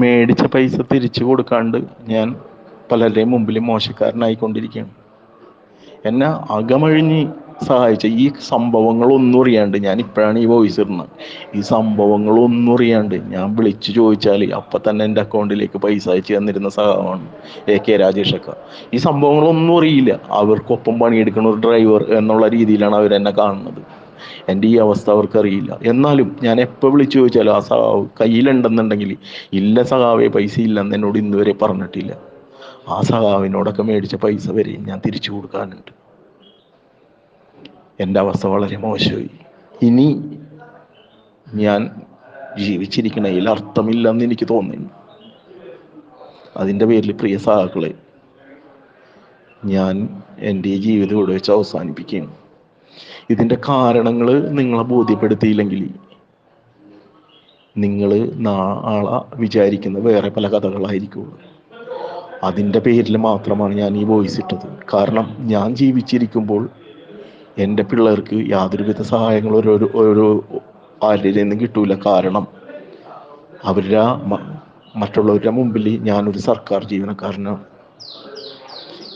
മേടിച്ച പൈസ തിരിച്ചു കൊടുക്കാണ്ട് ഞാൻ പലരുടെയും മുമ്പിൽ മോശക്കാരനായിക്കൊണ്ടിരിക്കുകയാണ്. എന്നെ അകമഴിഞ്ഞ് സഹായിച്ച ഈ സംഭവങ്ങളൊന്നും അറിയാണ്ട് ഞാൻ ഇപ്പോഴാണ് ഈ വോയിസ് ഇടുന്നത്. ഈ സംഭവങ്ങളൊന്നും അറിയാണ്ട് ഞാൻ വിളിച്ചു ചോദിച്ചാൽ അപ്പം തന്നെ എന്റെ അക്കൗണ്ടിലേക്ക് പൈസ അയച്ചു തന്നിരുന്ന സഹാവാണ് എ കെ രാജേഷൊക്കെ. ഈ സംഭവങ്ങളൊന്നും അറിയില്ല. അവർക്കൊപ്പം പണിയെടുക്കുന്ന ഒരു ഡ്രൈവർ എന്നുള്ള രീതിയിലാണ് അവരെന്നെ കാണുന്നത്. എന്റെ ഈ അവസ്ഥ അവർക്കറിയില്ല. എന്നാലും ഞാൻ എപ്പോൾ വിളിച്ചു ചോദിച്ചാലും ആ സഹാവ് കയ്യിലുണ്ടെന്നുണ്ടെങ്കിൽ ഇല്ല സഹാവേ പൈസ ഇല്ലെന്ന് എന്നോട് ഇന്നുവരെ പറഞ്ഞിട്ടില്ല. ആ സഹാവിനോടൊക്കെ മേടിച്ച പൈസ വരെ ഞാൻ തിരിച്ചു കൊടുക്കാനുണ്ട്. എന്റെ അവസ്ഥ വളരെ മോശമായി. ഇനി ഞാൻ ജീവിച്ചിരിക്കണതിൽ അർത്ഥമില്ലെന്ന് എനിക്ക് തോന്നുന്നു. അതിന്റെ പേരിൽ പ്രിയ സഹാക്കളെ ഞാൻ എന്റെ ജീവിതം ഇവിടെ വെച്ച് അവസാനിപ്പിക്കുകയാണ്. ഇതിന്റെ കാരണങ്ങൾ നിങ്ങളെ ബോധ്യപ്പെടുത്തിയില്ലെങ്കിൽ നിങ്ങൾ നാളെ വിചാരിക്കുന്ന വേറെ പല കഥകളായിരിക്കുള്ളൂ അതിന്റെ പേരിൽ മാത്രമാണ് ഞാൻ ഈ വോയിസ് ഇട്ടത്. കാരണം ഞാൻ ജീവിച്ചിരിക്കുമ്പോൾ എന്റെ പിള്ളേർക്ക് യാതൊരുവിധ സഹായങ്ങളും ഒരു ഒരു ആരുടെ നിന്നും കിട്ടൂല. കാരണം അവരുടെ മറ്റുള്ളവരുടെ മുമ്പിൽ ഞാനൊരു സർക്കാർ ജീവനക്കാരനാണ്.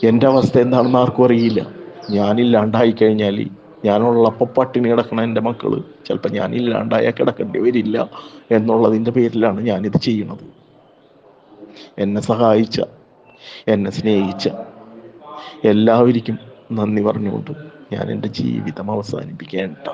എന്റെ അവസ്ഥ എന്താണെന്ന് ആർക്കും അറിയില്ല. ഞാനില്ലാണ്ടായി കഴിഞ്ഞാൽ ഞാനുള്ളപ്പോൾ പട്ടിണി കിടക്കണ എന്റെ മക്കൾ ചിലപ്പോൾ ഞാനില്ലാണ്ടായാൽ കിടക്കേണ്ടി വരില്ല എന്നുള്ളതിന്റെ പേരിലാണ് ഞാനിത് ചെയ്യുന്നത് എന്നെ സഹായിച്ച എന്നെ സ്നേഹിച്ച എല്ലാവർക്കും നന്ദി പറഞ്ഞുകൊണ്ട് ഞാൻ എന്റെ ജീവിതം അവസാനിപ്പിക്കേണ്ട